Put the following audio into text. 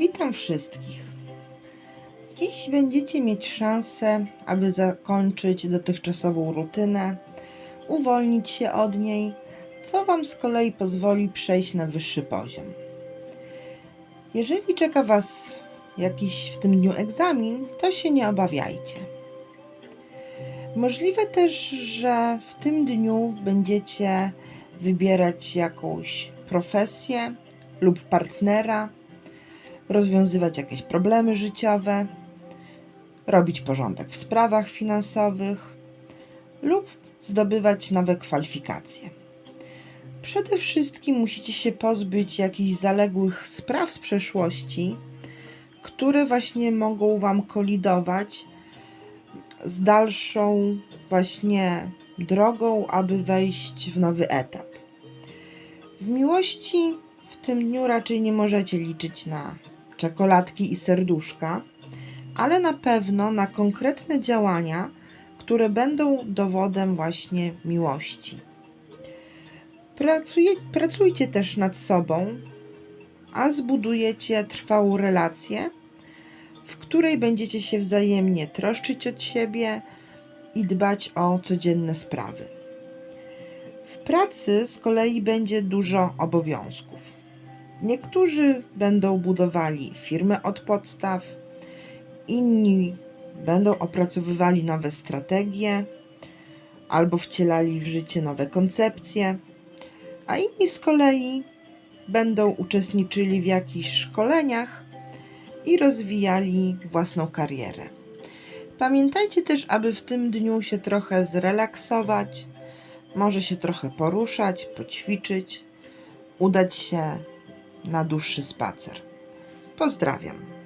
Witam wszystkich. Dziś będziecie mieć szansę, aby zakończyć dotychczasową rutynę, uwolnić się od niej, co Wam z kolei pozwoli przejść na wyższy poziom. Jeżeli czeka Was jakiś w tym dniu egzamin, to się nie obawiajcie. Możliwe też, że w tym dniu będziecie wybierać jakąś profesję lub partnera, rozwiązywać jakieś problemy życiowe, robić porządek w sprawach finansowych lub zdobywać nowe kwalifikacje. Przede wszystkim musicie się pozbyć jakichś zaległych spraw z przeszłości, które właśnie mogą Wam kolidować z dalszą właśnie drogą, aby wejść w nowy etap. W miłości w tym dniu raczej nie możecie liczyć na czekoladki i serduszka, ale na pewno na konkretne działania, które będą dowodem właśnie miłości. Pracuje, pracujcie też nad sobą, a zbudujecie trwałą relację, w której będziecie się wzajemnie troszczyć od siebie i dbać o codzienne sprawy. W pracy z kolei będzie dużo obowiązków. Niektórzy będą budowali firmę od podstaw, inni będą opracowywali nowe strategie albo wcielali w życie nowe koncepcje, a inni z kolei będą uczestniczyli w jakichś szkoleniach i rozwijali własną karierę. Pamiętajcie też, aby w tym dniu się trochę zrelaksować, może się trochę poruszać, poćwiczyć, udać się na dłuższy spacer. Pozdrawiam.